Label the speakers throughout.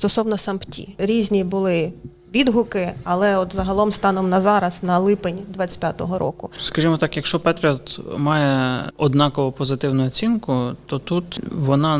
Speaker 1: Стосовно сампті, різні були відгуки, але от загалом станом на зараз, на липень 25-го року,
Speaker 2: Скажімо так, якщо Patriot має однаково позитивну оцінку, то тут вона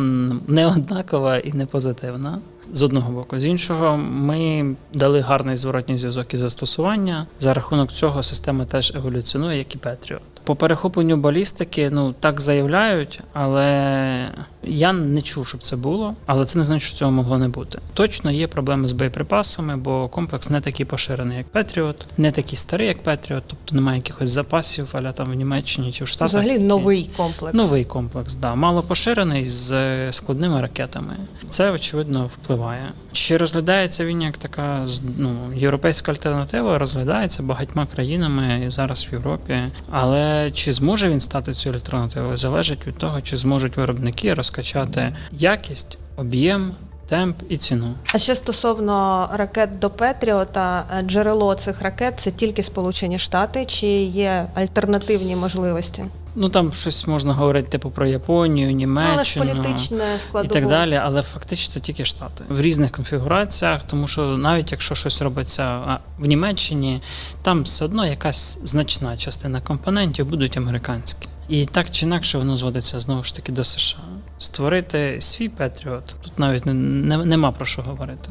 Speaker 2: не однакова і не позитивна. З одного боку, з іншого, ми дали гарний зворотній зв'язок і застосування. За рахунок цього система теж еволюціонує, як і Patriot. По перехопленню балістики, ну так заявляють, але я не чув, щоб це було. Але це не значить, що цього могло не бути. Точно є проблеми з боєприпасами, бо комплекс не такий поширений, як Patriot, не такий старий, як Patriot, тобто немає якихось запасів, аля там в Німеччині чи в Штатах.
Speaker 1: взагалі
Speaker 2: які-
Speaker 1: новий комплекс.
Speaker 2: Новий комплекс, да, мало поширений з складними ракетами. Це очевидно впливає. Чи розглядається він як така ну, європейська альтернатива? Розглядається багатьма країнами і зараз в Європі. Але чи зможе він стати цією альтернативою, залежить від того, чи зможуть виробники розкачати якість, об'єм, темп і ціну.
Speaker 1: А ще стосовно ракет до Петріота, е, джерело цих ракет це тільки Сполучені Штати, чи є альтернативні можливості?
Speaker 2: Ну там щось можна говорити типу про Японію,
Speaker 1: Ну, але ж
Speaker 2: Німеччину. і так далі, але фактично тільки штати в різних конфігураціях, тому що навіть якщо щось робиться в Німеччині, там все одно якась значна частина компонентів будуть американські. І так чи інакше воно зводиться знову ж таки до США. Створити свій Петріот тут навіть не, не, нема про що говорити.